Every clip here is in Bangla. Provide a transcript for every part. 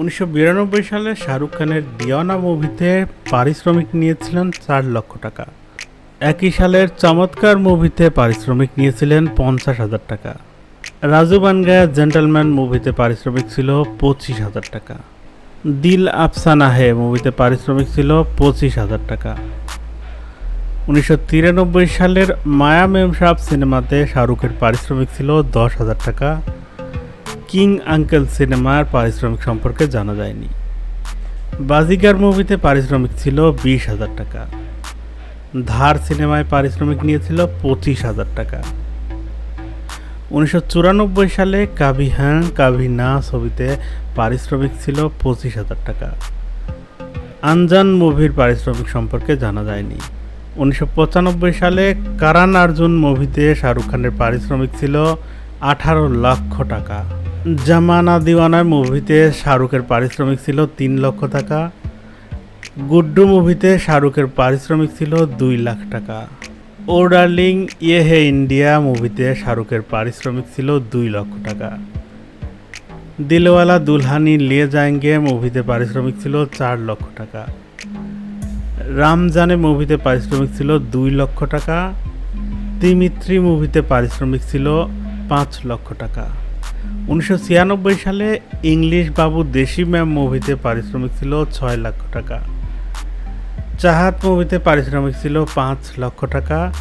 উনিশশো বিরানব্বই সালে শাহরুখ খানের দিওয়ানা মুভিতে পারিশ্রমিক নিয়েছিলেন চার লক্ষ টাকা। একই সালের চমৎকার মুভিতে পারিশ্রমিক নিয়েছিলেন পঞ্চাশ হাজার টাকা। রাজু বানগায়া জেন্টলম্যান মুভিতে পারিশ্রমিক ছিল পঁচিশ হাজার টাকা। দিল আফসানা হে মুভিতে পারিশ্রমিক ছিল পঁচিশ হাজার টাকা। উনিশশো তিরানব্বই সালের মায়া মেম সাহেব সিনেমাতে শাহরুখের পারিশ্রমিক ছিল দশ হাজার টাকা। কিং আঙ্কেল সিনেমার পারিশ্রমিক সম্পর্কে জানা যায়নি। বাজিগার মুভিতে পারিশ্রমিক ছিল বিশ হাজার টাকা। ধার সিনেমায় পারিশ্রমিক নিয়েছিল পঁচিশ হাজার টাকা। উনিশশো চুরানব্বই সালে কাভি হ্যাঁ কাভি না ছবিতে পারিশ্রমিক ছিল পঁচিশ হাজার টাকা। আনজান মুভির পারিশ্রমিক সম্পর্কে জানা যায়নি। উনিশশো পঁচানব্বই সালে কারান আর্জুন মুভিতে শাহরুখ খানের পারিশ্রমিক ছিল আঠারো লক্ষ টাকা। জামানা দিওয়ানা মুভিতে শাহরুখের পারিশ্রমিক ছিল তিন লক্ষ টাকা। গুড্ডু মুভিতে শাহরুখের পারিশ্রমিক ছিল দুই লাখ টাকা। ও ডার্লিং ইয়ে হে ইন্ডিয়া মুভিতে শাহরুখের পারিশ্রমিক ছিল দুই লক্ষ টাকা। দিলওয়ালা দুলহানি লিয়ে যায়েঙ্গে মুভিতে পারিশ্রমিক ছিল চার লক্ষ টাকা। রামজানে মুভিতে পারিশ্রমিক ছিল দুই লক্ষ টাকা। তিমিত্রি মুভিতে পারিশ্রমিক ছিল পাঁচ লক্ষ টাকা। উনিশশো ছিয়ানব্বই সালে ইংলিশ বাবু দেশি ম্যাম মুভিতে পারিশ্রমিক ছিল ছয় লক্ষ টাকা। চাহাত মুভিতে পারিশ্রমিক ছিল পাঁচ লক্ষ টাকা।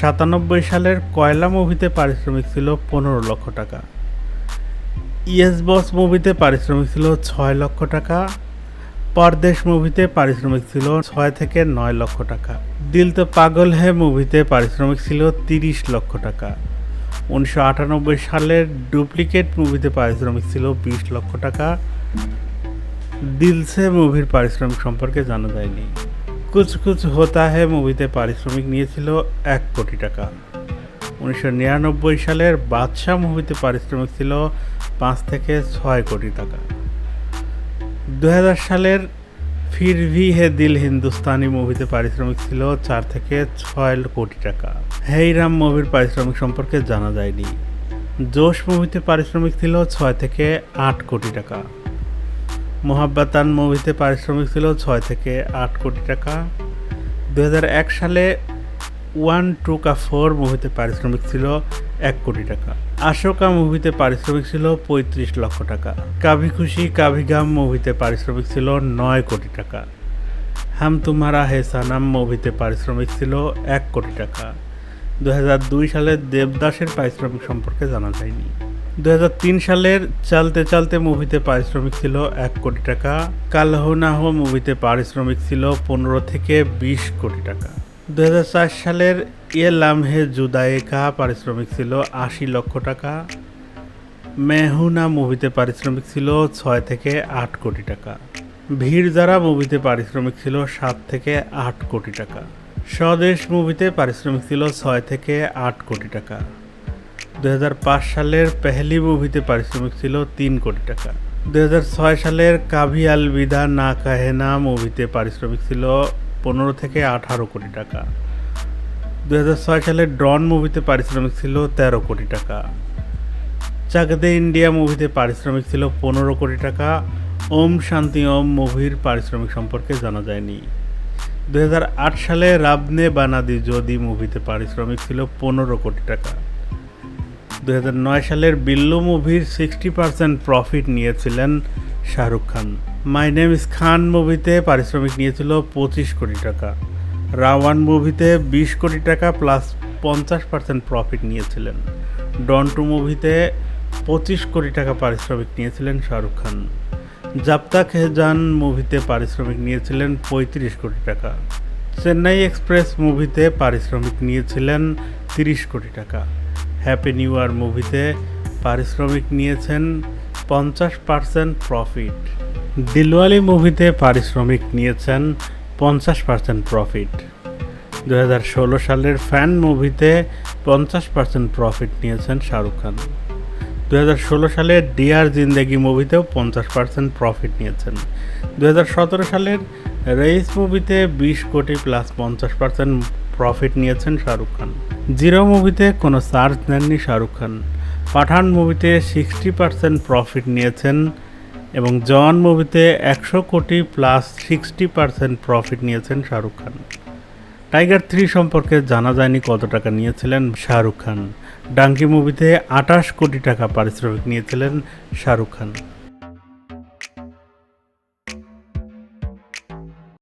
সাতানব্বই সালের কয়লা মুভিতে পারিশ্রমিক ছিল পনেরো লক্ষ টাকা। ইয়েস বস মুভিতে পারিশ্রমিক ছিল ছয় লক্ষ টাকা। পরদেশ মুভিতে পারিশ্রমিক ছিল ছয় থেকে নয় লক্ষ টাকা। দিল তো পাগল হে মুভিতে পারিশ্রমিক ছিল তিরিশ লক্ষ টাকা। উনিশশো আটানব্বই সালের ডুপ্লিকেট মুভিতে পারিশ্রমিক ছিল বিশ লক্ষ টাকা। দিলসে মুভির পারিশ্রমিক সম্পর্কে জানা যায়নি। কুচ কুচ হোতা হে মুভিতে পারিশ্রমিক নিয়েছিল এক কোটি টাকা। উনিশশো নিরানব্বই সালের বাদশাহ মুভিতে পারিশ্রমিক ছিল পাঁচ থেকে ছয় কোটি টাকা। দু হাজার সালের ফির ভি হে দিল হিন্দুস্তানি মুভিতে পারিশ্রমিক ছিল চার থেকে ছয় কোটি টাকা। হেই রাম মুভির পারিশ্রমিক সম্পর্কে জানা যায়নি। জোশ মুভিতে পারিশ্রমিক ছিল ছয় থেকে আট কোটি টাকা। মোহাব্বাতান মুভিতে পারিশ্রমিক ছিল ছয় থেকে আট কোটি টাকা। দু হাজার এক সালে ওয়ান টু কা ফোর মুভিতে পারিশ্রমিক ছিল এক কোটি টাকা। আশোকা মুভিতে পারিশ্রমিক ছিল পঁয়ত্রিশ লক্ষ টাকা। কাভি খুশি, কাভি গাম মুভিতে পারিশ্রমিক ছিল নয় কোটি টাকা। হাম তুমারা হে সানাম মুভিতে পারিশ্রমিক ছিল এক কোটি টাকা। দু সালের দেবদাসের পারিশ্রমিক সম্পর্কে জানা যায়নি। দু তিন সালের চালতে চালতে মুভিতে পারিশ্রমিক ছিল এক কোটি টাকা। কালহো নাহো মুভিতে পারিশ্রমিক ছিল পনেরো থেকে বিশ কোটি টাকা। দু হাজার চার সালের ইয়ে লামহে জুদায়েকা পারিশ্রমিক ছিল আশি লক্ষ টাকা, মেহুনা মুভিতে পারিশ্রমিক ছিল ছয় থেকে আট কোটি টাকা ভিড় যারা মুভিতে পারিশ্রমিক ছিল সাত থেকে আট কোটি টাকা, স্বদেশ মুভিতে পারিশ্রমিক ছিল ছয় থেকে আট কোটি টাকা দু হাজার পাঁচ সালের পেহলি মুভিতে পারিশ্রমিক ছিল তিন কোটি টাকা দু হাজার ছয় সালের কাভি আলবিদা না কাহেনা মুভিতে পারিশ্রমিক ছিল পনেরো থেকে আঠারো কোটি টাকা। দু ছয় সালে ড্রন মুভিতে পারিশ্রমিক ছিল তেরো কোটি টাকা। চাকদে ইন্ডিয়া মুভিতে পারিশ্রমিক ছিল পনেরো কোটি টাকা। ওম শান্তি ওম মুভির পারিশ্রমিক সম্পর্কে জানা যায়নি। দুহাজার আট সালে রাবনে বানাদি যদি মুভিতে পারিশ্রমিক ছিল পনেরো কোটি টাকা। দু হাজার নয় সালের বিল্লু মুভির সিক্সটি পার্সেন্ট প্রফিট নিয়েছিলেন Shahrukh Khan. My name is খান মুভিতে পারিশ্রমিক নিয়েছিল পঁচিশ কোটি টাকা। রাওয়ান মুভিতে বিশ কোটি টাকা প্লাস পঞ্চাশ পার্সেন্ট প্রফিট নিয়েছিলেন। ডন টু মুভিতে পঁচিশ কোটি টাকা পারিশ্রমিক নিয়েছিলেন শাহরুখ খান। জাপ্তাক হেজান মুভিতে পারিশ্রমিক নিয়েছিলেন পঁয়ত্রিশ কোটি টাকা। চেন্নাই এক্সপ্রেস মুভিতে পারিশ্রমিক নিয়েছিলেন তিরিশ কোটি টাকা। হ্যাপি নিউ ইয়ার মুভিতে পারিশ্রমিক নিয়েছেন পঞ্চাশ পার্সেন্ট প্রফিট দিলওয়ালি মুভিতে পারিশ্রমিক নিয়েছেন পঞ্চাশ পার্সেন্ট প্রফিট। দু হাজার ষোলো সালের ফ্যান মুভিতে পঞ্চাশ পার্সেন্ট প্রফিট নিয়েছেন শাহরুখ খান। দু হাজার ষোলো সালের ডিয়ার জিন্দেগি মুভিতেও পঞ্চাশ পার্সেন্ট প্রফিট নিয়েছেন। দু হাজার সতেরো সালের রেইস মুভিতে বিশ কোটি প্লাস পঞ্চাশ পার্সেন্ট প্রফিট নিয়েছেন শাহরুখ খান। জিরো মুভিতে কোনো চার্জ নেননি শাহরুখ খান। পাঠান মুভিতে সিক্সটি পার্সেন্ট প্রফিট নিয়েছেন এবং জন মুভিতে একশো কোটি প্লাস সিক্সটি পার্সেন্ট প্রফিট নিয়েছেন শাহরুখ খান। টাইগার থ্রি সম্পর্কে জানা যায়নি কত টাকা নিয়েছিলেন শাহরুখ খান। ডাঙ্কি মুভিতে আটাশ কোটি টাকা পারিশ্রমিক নিয়েছিলেন শাহরুখ খান।